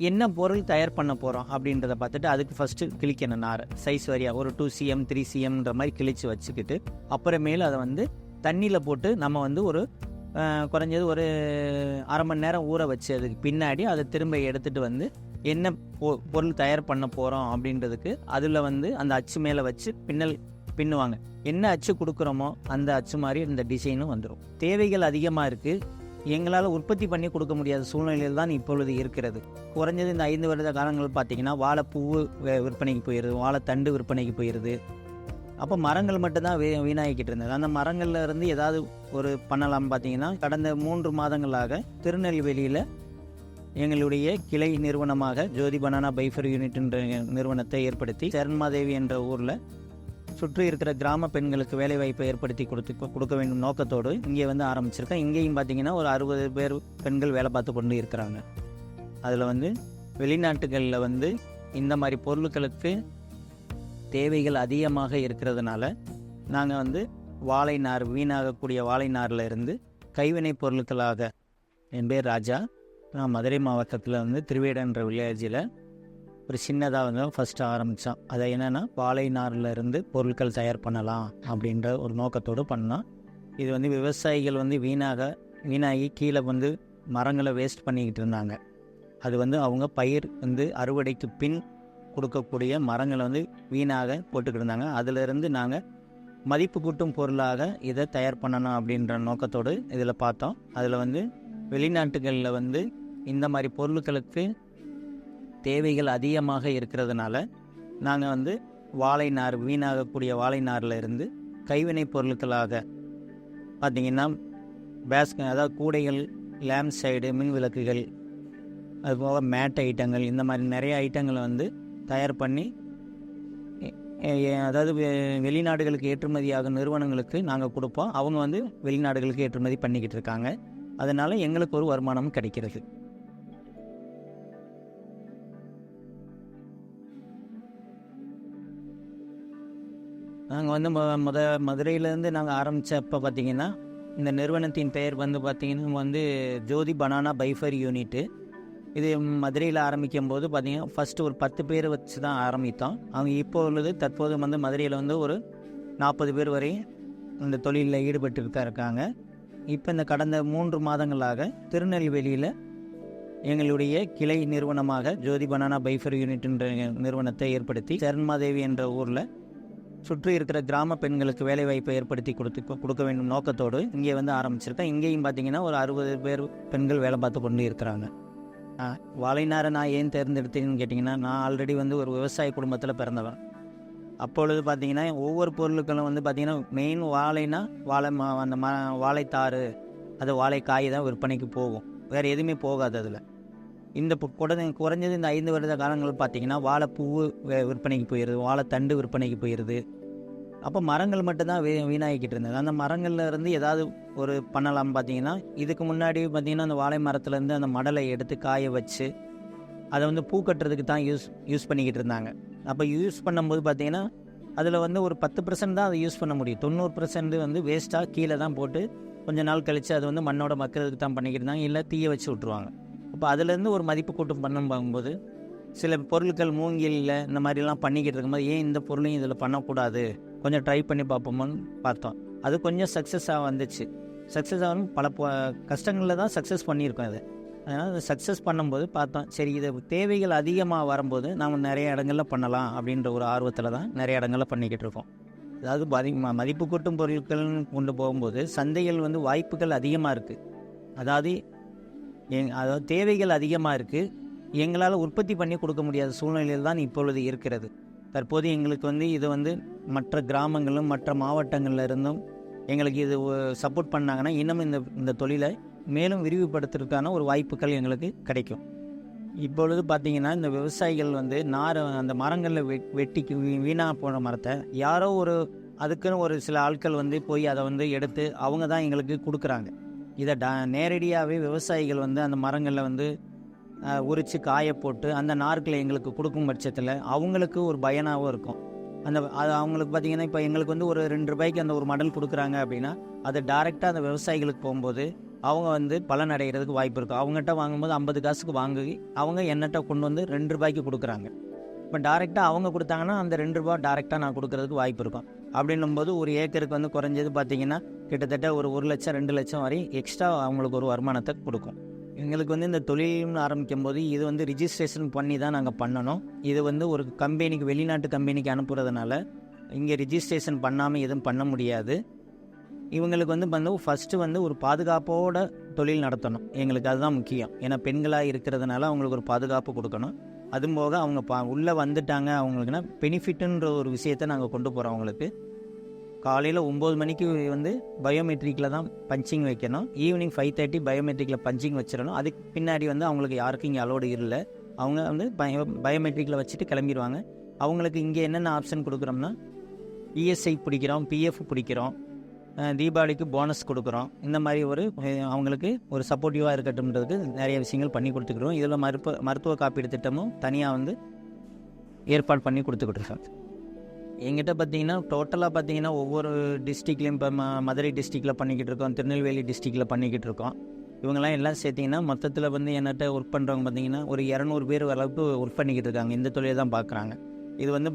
என்ன பொருள் தயார் பண்ண போகிறோம் அப்படின்றத பார்த்துட்டு அதுக்கு ஃபஸ்ட்டு கிழிக்கணும் நார் சைஸ் வரியா ஒரு டூ சிஎம் த்ரீ சிஎம்ன்ற மாதிரி கிழிச்சு வச்சுக்கிட்டு அப்புறமேலும் அதை வந்து தண்ணியில் போட்டு நம்ம வந்து ஒரு குறைஞ்சது ஒரு அரை மணி நேரம் ஊற வச்சு அதுக்கு பின்னாடி அதை திரும்ப எடுத்துகிட்டு வந்து என்ன பொ பொருள் தயார் பண்ண போகிறோம் அப்படின்றதுக்கு அதில் வந்து அந்த அச்சு மேலே வச்சு பின்னல் பின்னுவாங்க. என்ன அச்சு கொடுக்குறோமோ அந்த அச்சு மாதிரி இந்த டிசைனும் வந்துடும் தேவைகள் அதிகமாக இருக்குது எங்களால் உற்பத்தி பண்ணி கொடுக்க முடியாத சூழ்நிலையில் தான் இப்பொழுது இருக்கிறது. குறைஞ்சது இந்த ஐந்து வருட காலங்கள் பார்த்தீங்கன்னா வாழைப்பூவு வே- விற்பனைக்கு போயிடுது வாழைத்தண்டு விற்பனைக்கு போயிடுது. அப்போ மரங்கள் மட்டும்தான் வீ வீணாகிக்கிட்டு இருந்தது. அந்த மரங்களில் இருந்து ஏதாவது ஒரு பண்ணலாம் பார்த்தீங்கன்னா கடந்த மூன்று மாதங்களாக திருநெல்வேலியில் எங்களுடைய கிளை நிறுவனமாக ஜோதி பனானா பைஃபர் யூனிட் என்ற நிறுவனத்தை ஏற்படுத்தி சரண்மாதேவி என்ற ஊரில் சுற்றி இருக்கிற கிராம பெண்களுக்கு வேலைவாய்ப்பை ஏற்படுத்தி கொடுத்து கொடுக்க வேண்டும் நோக்கத்தோடு இங்கே வந்து ஆரம்பிச்சிருக்கேன். இங்கேயும் பார்த்தீங்கன்னா ஒரு அறுபது பேர் பெண்கள் வேலை பார்த்து கொண்டு இருக்கிறாங்க. அதில் வந்து வெளிநாட்டுகளில் வந்து இந்த மாதிரி பொருட்களுக்கு தேவைகள் அதிகமாக இருக்கிறதுனால நாங்கள் வந்து வாழை நார் வீணாகக்கூடிய வாழை நாரில் இருந்து கைவினைப் பொருட்களாக என் பேர் ராஜா. நான் மதுரை மாவட்டத்தில் வந்து திருவேடன்ற வில்லேஜில் ஒரு சின்னதாக வந்து ஃபஸ்ட்டு ஆரம்பித்தோம் அதை என்னென்னா வாழை இருந்து பொருட்கள் தயார் பண்ணலாம் அப்படின்ற ஒரு நோக்கத்தோடு பண்ணோம் இது வந்து விவசாயிகள் வந்து வீணாக வீணாகி கீழே வந்து மரங்களை வேஸ்ட் பண்ணிக்கிட்டு இருந்தாங்க. அது வந்து அவங்க பயிர் வந்து அறுவடைக்கு பின் கொடுக்கக்கூடிய மரங்களை வந்து வீணாக போட்டுக்கிட்டு இருந்தாங்க. அதிலிருந்து நாங்கள் மதிப்பு கூட்டும் பொருளாக இதை தயார் பண்ணணும் அப்படின்ற நோக்கத்தோடு இதில் பார்த்தோம். அதில் வந்து வெளிநாட்டுகளில் வந்து இந்த மாதிரி பொருட்களுக்கு தேவைகள் அதிகமாக இருக்கிறதுனால நாங்கள் வந்து வாழை நார் வீணாகக்கூடிய வாழை நாரில் இருந்து கைவினைப் பொருட்களாக பார்த்திங்கன்னா பேஸ்க அதாவது கூடைகள் லேம்ப் சைடு மின் விளக்குகள் அதுபோக மேட் ஐட்டங்கள் இந்த மாதிரி நிறைய ஐட்டங்களை வந்து தயார் பண்ணி அதாவது வெ- வெளிநாடுகளுக்கு ஏற்றுமதியாகும் நிறுவனங்களுக்கு நாங்கள் கொடுப்போம். அவங்க வந்து வெளிநாடுகளுக்கு ஏற்றுமதி பண்ணிக்கிட்டு இருக்காங்க. அதனால் எங்களுக்கு ஒரு வருமானம் கிடைக்கிறது. நாங்கள் வந்து மொ முத மதுரையிலேருந்து நாங்கள் ஆரம்பித்தப்போ பார்த்தீங்கன்னா இந்த நிறுவனத்தின் பெயர் வந்து பார்த்திங்கன்னா வந்து ஜோதி பனானா பைஃபர் யூனிட்டு. இது மதுரையில் ஆரம்பிக்கும் போது பார்த்திங்கன்னா ஃபஸ்ட்டு ஒரு பத்து பேர் வச்சு தான் ஆரம்பித்தோம். அவங்க இப்போ உள்ளது தற்போது வந்து மதுரையில் வந்து ஒரு நாற்பது பேர் வரை இந்த தொழிலில் ஈடுபட்டு இருக்காங்க. இப்போ இந்த கடந்த மூன்று மாதங்களாக திருநெல்வேலியில் எங்களுடைய கிளை நிறுவனமாக ஜோதி பனானா பைஃபர் யூனிட் என்ற நிறுவனத்தை ஏற்படுத்தி சரண்மாதேவி என்ற ஊரில் சுற்றி இருக்கிற கிராம பெண்களுக்கு வேலைவாய்ப்பை ஏற்படுத்தி கொடுத்து கொடுக்க வேண்டும் நோக்கத்தோடு இங்கே வந்து ஆரம்பிச்சிருக்கேன். இங்கேயும் பார்த்தீங்கன்னா ஒரு அறுபது பேர் பெண்கள் வேலை பார்த்து கொண்டு இருக்கிறாங்க. வாழைநாரை நான் ஏன் தேர்ந்தெடுத்தேன்னு கேட்டிங்கன்னா நான் ஆல்ரெடி வந்து ஒரு விவசாய குடும்பத்தில் பிறந்தவன். அப்பொழுது பார்த்தீங்கன்னா ஒவ்வொரு பொருளுக்களும் வந்து பார்த்திங்கன்னா மெயின் வாழைனா வாழை மா அந்த ம வாழைத்தாறு அது வாழைக்காய் தான் விற்பனைக்கு போகும். வேறு எதுவுமே போகாது அதில். இந்த பொ- குறைஞ்சது இந்த ஐந்து வருட காலங்கள் பார்த்தீங்கன்னா வாழைப்பூ வே- விற்பனைக்கு போயிடுது வாழைத்தண்டு விற்பனைக்கு போயிடுது அப்போ மரங்கள் மட்டும்தான் வீ வீணாகிக்கிட்டு இருந்தது. அந்த மரங்கள்ல இருந்து ஏதாவது ஒரு பண்ணலாம்னு பார்த்தீங்கன்னா இதுக்கு முன்னாடி பார்த்தீங்கன்னா அந்த வாழை மரத்துலேருந்து அந்த மடலை எடுத்து காய வச்சு அதை வந்து பூ கட்டுறதுக்கு தான் யூஸ் யூஸ் பண்ணிக்கிட்டு இருந்தாங்க. அப்போ யூஸ் பண்ணும்போது பார்த்தீங்கன்னா அதில் வந்து ஒரு பத்து பர்சன்ட் தான் அதை யூஸ் பண்ண முடியும். தொண்ணூறு பர்சன்ட் வந்து வேஸ்ட்டாக கீழே தான் போட்டு கொஞ்ச நாள் கழித்து அது வந்து மண்ணோட மக்களுக்கு தான் பண்ணிக்கிட்டு இருந்தாங்க. இல்லை தீய வச்சு விட்ருவாங்க அப்போ அதுலேருந்து ஒரு மதிப்பு கூட்டம் பண்ணும் பார்க்கும்போது சில பொருட்கள் மூங்கிலில் இந்த மாதிரிலாம் பண்ணிக்கிட்டு இருக்கும்போது ஏன் இந்த பொருளையும் இதில் பண்ணக்கூடாது? கொஞ்சம் ட்ரை பண்ணி பார்ப்போமோன்னு பார்த்தோம். அது கொஞ்சம் சக்ஸஸாக வந்துச்சு. சக்ஸஸ் ஆகணும் பல கஷ்டங்களில் தான் சக்ஸஸ் பண்ணியிருக்கோம் அது. அதனால் அதை சக்ஸஸ் பண்ணும்போது பார்த்தோம் சரி இது தேவைகள் அதிகமாக வரும்போது நாம் நிறைய இடங்களில் பண்ணலாம். அப்படின்ற ஒரு ஆர்வத்தில் தான் நிறைய இடங்களில் பண்ணிக்கிட்டு இருக்கோம். அதாவது மதி மதிப்பு கூட்டும் பொருட்கள்னு கொண்டு போகும்போது சந்தைகள் வந்து வாய்ப்புகள் அதிகமாக இருக்குது அதாவது எங் அதாவது தேவைகள் அதிகமாக இருக்குது எங்களால் உற்பத்தி பண்ணி கொடுக்க முடியாத சூழ்நிலையில் தான் இப்பொழுது இருக்கிறது. தற்போது எங்களுக்கு வந்து இது வந்து மற்ற கிராமங்களும் மற்ற மாவட்டங்களில் இருந்தும் எங்களுக்கு இது சப்போர்ட் பண்ணாங்கன்னா இன்னும் இந்த இந்த தொழிலை மேலும் விரிவுபடுத்துறதுக்கான ஒரு வாய்ப்புகள் எங்களுக்கு கிடைக்கும். இப்பொழுது பார்த்தீங்கன்னா இந்த விவசாயிகள் வந்து நார அந்த மரங்களில் வெ வெட்டி வீணாக போன மரத்தை யாரோ ஒரு அதுக்குன்னு ஒரு சில ஆட்கள் வந்து போய் அதை வந்து எடுத்து அவங்க தான் எங்களுக்கு கொடுக்குறாங்க. இதை ட நேரடியாகவே விவசாயிகள் வந்து அந்த மரங்களில் வந்து உரித்து காய போட்டு அந்த நார்களை எங்களுக்கு கொடுக்கும் பட்சத்தில் அவங்களுக்கு ஒரு பயனாகவும் இருக்கும். அந்த அது அவங்களுக்கு பார்த்தீங்கன்னா இப்போ எங்களுக்கு வந்து ஒரு ரெண்டு ரூபாய்க்கு அந்த ஒரு மடல் கொடுக்குறாங்க அப்படின்னா அது டைரெக்டாக அந்த விவசாயிகளுக்கு போகும்போது அவங்க வந்து பலன் அடைகிறதுக்கு வாய்ப்பு இருக்கும். அவங்ககிட்ட வாங்கும்போது ஐம்பது காசுக்கு வாங்கி அவங்க என்னட்ட கொண்டு வந்து ரெண்டு ரூபாய்க்கு கொடுக்குறாங்க. இப்போ டேரெக்டாக அவங்க கொடுத்தாங்கன்னா அந்த ரெண்டு ரூபா டேரெக்டாக நான் கொடுக்கறதுக்கு வாய்ப்பு இருக்கும். அப்படின்னும் போது ஒரு ஏக்கருக்கு வந்து குறைஞ்சது பார்த்தீங்கன்னா கிட்டத்தட்ட ஒரு ஒரு லட்சம் ரெண்டு லட்சம் வரை எக்ஸ்ட்ரா அவங்களுக்கு ஒரு வருமானத்தை கொடுக்கும். எங்களுக்கு வந்து இந்த தொழில்னு ஆரம்பிக்கும் போது இது வந்து ரிஜிஸ்ட்ரேஷன் பண்ணி தான் நாங்கள் பண்ணணும். இது வந்து ஒரு கம்பெனிக்கு வெளிநாட்டு கம்பெனிக்கு அனுப்புறதுனால இங்கே ரிஜிஸ்ட்ரேஷன் பண்ணாமல் எதுவும் பண்ண முடியாது. இவங்களுக்கு வந்து வந்து ஃபஸ்ட்டு வந்து ஒரு பாதுகாப்போட தொழில் நடத்தணும். எங்களுக்கு அதுதான் முக்கியம். ஏன்னா பெண்களாக இருக்கிறதுனால அவங்களுக்கு ஒரு பாதுகாப்பு கொடுக்கணும். அதுவும் போக அவங்க பா உள்ளே வந்துட்டாங்க அவங்களுக்குன்னா பெனிஃபிட்டுன்ற ஒரு விஷயத்தை நாங்கள் கொண்டு போகிறோம் அவங்களுக்கு. காலையில் ஒம்பது மணிக்கு வந்து பயோமெட்ரிக்கில் தான் பஞ்சிங் வைக்கணும். ஈவினிங் ஃபைவ் தேர்ட்டி பயோமெட்ரிக்கில் பஞ்சிங் வச்சிடணும். அதுக்கு பின்னாடி வந்து அவங்களுக்கு யாருக்கும் இங்கே அலோடு இல்லை. அவங்க வந்து பயோ பயோமெட்ரிக்கில் வச்சுட்டு கிளம்பிடுவாங்க. அவங்களுக்கு இங்கே என்னென்ன ஆப்ஷன் கொடுக்குறோம்னா இஎஸ்ஐ பிடிக்கிறோம் பிஎஃப் பிடிக்கிறோம். தீபாவளிக்கு போனஸ் கொடுக்குறோம். இந்த மாதிரி ஒரு அவங்களுக்கு ஒரு சப்போர்ட்டிவாக இருக்கட்டும்ன்றதுக்கு நிறைய விஷயங்கள் பண்ணி கொடுத்துக்கிறோம். இதில் மருத்துவ மருத்துவ காப்பீடு திட்டமும் தனியாக வந்து ஏற்பாடு பண்ணி கொடுத்துக்கிட்ருக்கோம் எங்கிட்ட பார்த்தீங்கன்னா டோட்டலாக பார்த்தீங்கன்னா ஒவ்வொரு டிஸ்ட்ரிக்ட்லேயும் இப்போ ம மதுரை டிஸ்ட்ரிக்டில் பண்ணிக்கிட்டு இருக்கோம். திருநெல்வேலி டிஸ்ட்ரிக்டில் பண்ணிக்கிட்டு இருக்கோம். இவங்கெல்லாம் எல்லாம் சேர்த்திங்கன்னா மொத்தத்தில் வந்து என்னட்ட ஒர்க் பண்ணுறவங்க பார்த்தீங்கன்னா ஒரு இரநூறு பேர் அளவுக்கு ஒர்க் பண்ணிக்கிட்டு இருக்காங்க. இந்த தொழிலை தான் பார்க்குறாங்க இது வந்து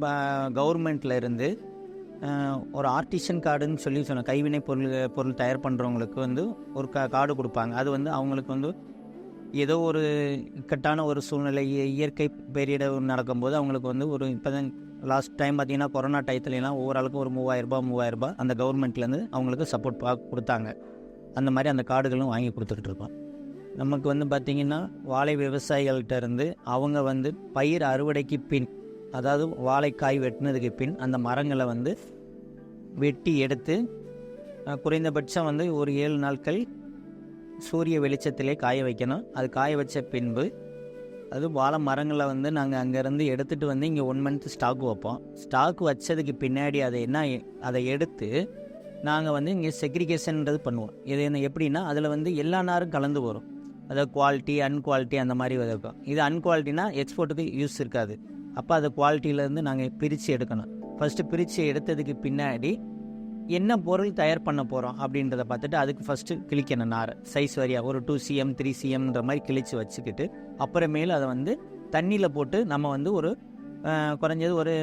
கவர்மெண்ட்டில் இருந்து ஒரு ஆர்டிஷன் கார்டுன்னு சொல்லி சொன்ன கைவினை பொருள் பொருள் தயார் பண்ணுறவங்களுக்கு வந்து ஒரு கா கார்டு கொடுப்பாங்க. அது வந்து அவங்களுக்கு வந்து ஏதோ ஒரு இக்கட்டான ஒரு சூழ்நிலை இயற்கை பேரிடர் நடக்கும்போது அவங்களுக்கு வந்து ஒரு இப்போ தான் லாஸ்ட் டைம் பார்த்தீங்கன்னா கொரோனா டயத்துலலாம் ஒவ்வொரு ஆளுக்கும் ஒரு மூவாயிரரூபா மூவாயிரரூபா அந்த கவர்மெண்ட்லேருந்து அவங்களுக்கு சப்போர்ட் பா கொடுத்தாங்க. அந்த மாதிரி அந்த கார்டுகளும் வாங்கி கொடுத்துக்கிட்டு இருக்கோம். நமக்கு வந்து பார்த்திங்கன்னா வாழை விவசாயிகள்கிட்ட இருந்து அவங்க வந்து பயிர் அறுவடைக்கு பின் அதாவது வாழைக்காய் வெட்டினதுக்கு பின் அந்த மரங்களை வந்து வெட்டி எடுத்து குறைந்தபட்சம் வந்து ஒரு ஏழு நாட்கள் சூரிய வெளிச்சத்திலே காய வைக்கணும். அது காய வச்ச பின்பு அது வாழை மரங்களை வந்து நாங்கள் அங்கேருந்து எடுத்துகிட்டு வந்து இங்கே ஒன் மந்த் ஸ்டாக் வைப்போம். ஸ்டாக் வச்சதுக்கு பின்னாடி அதை என்ன அதை எடுத்து நாங்கள் வந்து இங்கே செக்ரிகேஷன்ன்றது பண்ணுவோம். இது என்ன எப்படின்னா அதில் வந்து எல்லா நாரும் கலந்து வரும். அதாவது குவாலிட்டி அன்குவாலிட்டி அந்த மாதிரி இருக்கும் இது அன்குவாலிட்டினா எக்ஸ்போர்ட்டுக்கு யூஸ் இருக்காது. அப்போ அதை குவாலிட்டியிலேருந்து நாங்கள் பிரித்து எடுக்கணும். ஃபஸ்ட்டு பிரித்து எடுத்ததுக்கு பின்னாடி என்ன பொருள் தயார் பண்ண போகிறோம் அப்படின்றத பார்த்துட்டு அதுக்கு ஃபஸ்ட்டு கிழிக்கணும் நார். சைஸ் வரியாக ஒரு டூ சிஎம் த்ரீ சிஎம்ன்ற மாதிரி கிழிச்சு வச்சுக்கிட்டு அப்புறமேலு அதை வந்து தண்ணியில் போட்டு நம்ம வந்து ஒரு குறைஞ்சது ஒரு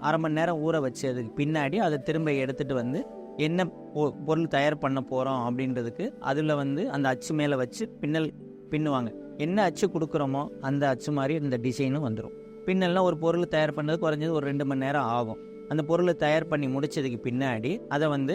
அரை மணி நேரம் ஊற வச்சு அதுக்கு பின்னாடி அதை திரும்ப எடுத்துகிட்டு வந்து என்ன பொ- பொருள் தயார் பண்ண போகிறோம் அப்படின்றதுக்கு அதில் வந்து அந்த அச்சு மேலே வச்சு பின்னல் பின்னுவாங்க. என்ன அச்சு கொடுக்குறோமோ அந்த அச்சு மாதிரி இந்த டிசைனும் வந்துடும் பின்னெல்லாம் ஒரு பொருள் தயார் பண்ணது குறைஞ்சது ஒரு ரெண்டு மணி நேரம் ஆகும். அந்த பொருளை தயார் பண்ணி முடிச்சதுக்கு பின்னாடி அதை வந்து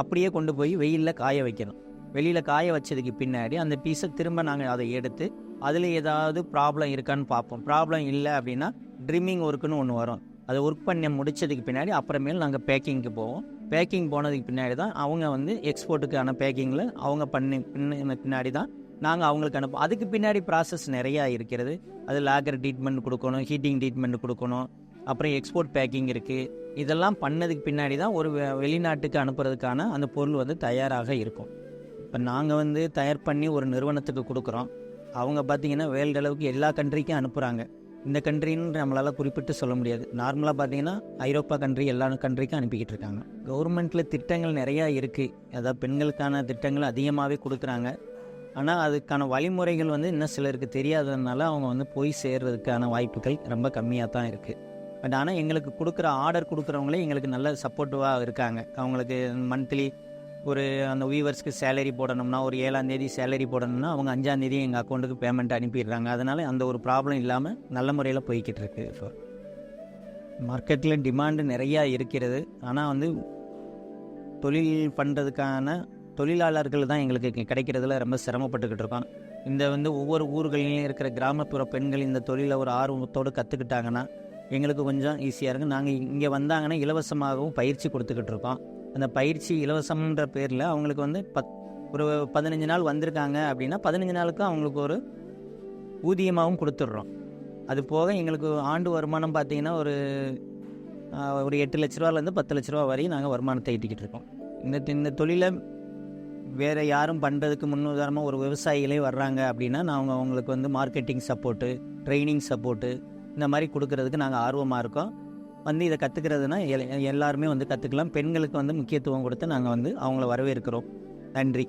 அப்படியே கொண்டு போய் வெயிலில் காய வைக்கணும். வெளியில் காய வச்சதுக்கு பின்னாடி அந்த பீஸை திரும்ப நாங்கள் அதை எடுத்து அதில் ஏதாவது ப்ராப்ளம் இருக்கான்னு பார்ப்போம். ப்ராப்ளம் இல்லை அப்படின்னா ட்ரிம்மிங் ஒர்க்குன்னு ஒன்று வரும். அதை ஒர்க் பண்ணி முடிச்சதுக்கு பின்னாடி அப்புறமேல் நாங்கள் பேக்கிங்க்கு போவோம். பேக்கிங் போனதுக்கு பின்னாடி தான் அவங்க வந்து எக்ஸ்போர்ட்டுக்கான பேக்கிங்கில் அவங்க பண்ணி பின்ன பின்னாடி தான் நாங்கள் அவங்களுக்கு அனுப்போம் அதுக்கு பின்னாடி ப்ராசஸ் நிறையா இருக்கிறது. அது லாகர் ட்ரீட்மெண்ட் கொடுக்கணும் ஹீட்டிங் ட்ரீட்மெண்ட் கொடுக்கணும் அப்புறம் எக்ஸ்போர்ட் பேக்கிங் இருக்குது இதெல்லாம் பண்ணதுக்கு பின்னாடி தான் ஒரு வெ- வெளிநாட்டுக்கு அனுப்புறதுக்கான அந்த பொருள் வந்து தயாராக இருக்கும். இப்போ நாங்கள் வந்து தயார் பண்ணி ஒரு நிறுவனத்துக்கு கொடுக்குறோம். அவங்க பார்த்தீங்கன்னா வேல்டு அளவுக்கு எல்லா கண்ட்ரிக்கும் அனுப்புகிறாங்க இந்த கண்ட்ரின்னு நம்மளால் குறிப்பிட்டு சொல்ல முடியாது. நார்மலாக பார்த்தீங்கன்னா ஐரோப்பா கண்ட்ரி எல்லா கண்ட்ரிக்கும் அனுப்பிக்கிட்டு இருக்காங்க. கவர்மெண்ட்டில் திட்டங்கள் நிறையா இருக்குது அதாவது பெண்களுக்கான திட்டங்கள் அதிகமாகவே கொடுக்குறாங்க. ஆனால் அதுக்கான வழிமுறைகள் வந்து இன்னும் சிலருக்கு தெரியாததுனால அவங்க வந்து போய் சேர்றதுக்கான வாய்ப்புகள் ரொம்ப கம்மியாக தான் இருக்குது பட் ஆனால் எங்களுக்கு கொடுக்குற ஆர்டர் கொடுக்குறவங்களே எங்களுக்கு நல்ல சப்போர்ட்டிவாக இருக்காங்க. அவங்களுக்கு மந்த்லி ஒரு அந்த வீவர்ஸ்க்கு சேலரி போடணும்னா ஒரு ஏழாம் தேதி சேலரி போடணும்னா அவங்க அஞ்சாம் தேதி எங்கள் அக்கௌண்ட்டுக்கு பேமெண்ட் அனுப்பிடுறாங்க. அதனால் அந்த ஒரு ப்ராப்ளம் இல்லாமல் நல்ல முறையில் போய்கிட்டு இருக்கு. இப்போ மார்க்கெட்டில் டிமாண்டு நிறையா இருக்கிறது. ஆனால் வந்து தொழில் பண்ணுறதுக்கான தொழிலாளர்கள் தான் எங்களுக்கு கிடைக்கிறதுல ரொம்ப சிரமப்பட்டுக்கிட்டு இருக்கோம். இந்த வந்து ஒவ்வொரு ஊர்களிலும் இருக்கிற கிராமப்புற பெண்கள் இந்த தொழிலை ஒரு ஆர்வத்தோடு கற்றுக்கிட்டாங்கன்னா எங்களுக்கு கொஞ்சம் ஈஸியாக இருக்கும். நாங்கள் இங்கே வந்தாங்கன்னா இலவசமாகவும் பயிற்சி கொடுத்துக்கிட்டு இருக்கோம். அந்த பயிற்சி இலவசம்ன்ற பேரில் அவங்களுக்கு வந்து பத் ஒரு பதினஞ்சு நாள் வந்திருக்காங்க அப்படின்னா பதினஞ்சு நாளுக்கு அவங்களுக்கு ஒரு ஊதியமாகவும் கொடுத்துட்றோம். அது போக எங்களுக்கு ஆண்டு வருமானம் பார்த்தீங்கன்னா ஒரு ஒரு எட்டு லட்ச ரூபாலேருந்து பத்து லட்ச ரூபா வரையும் நாங்கள் வருமானத்தை ஈட்டிக்கிட்டு இருக்கோம். இந்த இந்த தொழிலை வேறு யாரும் பண்ணுறதுக்கு முன்னுதாரணமாக ஒரு விவசாயிகளே வர்றாங்க அப்படின்னா நாங்கள் அவங்களுக்கு வந்து மார்க்கெட்டிங் சப்போர்ட்டு ட்ரைனிங் சப்போர்ட்டு இந்த மாதிரி கொடுக்கறதுக்கு நாங்கள் ஆர்வமாக இருக்கோம். வந்து இதை கற்றுக்கிறதுனா எல்லாருமே வந்து கற்றுக்கலாம் பெண்களுக்கு வந்து முக்கியத்துவம் கொடுத்து நாங்கள் வந்து அவங்கள வரவேற்கிறோம். நன்றி.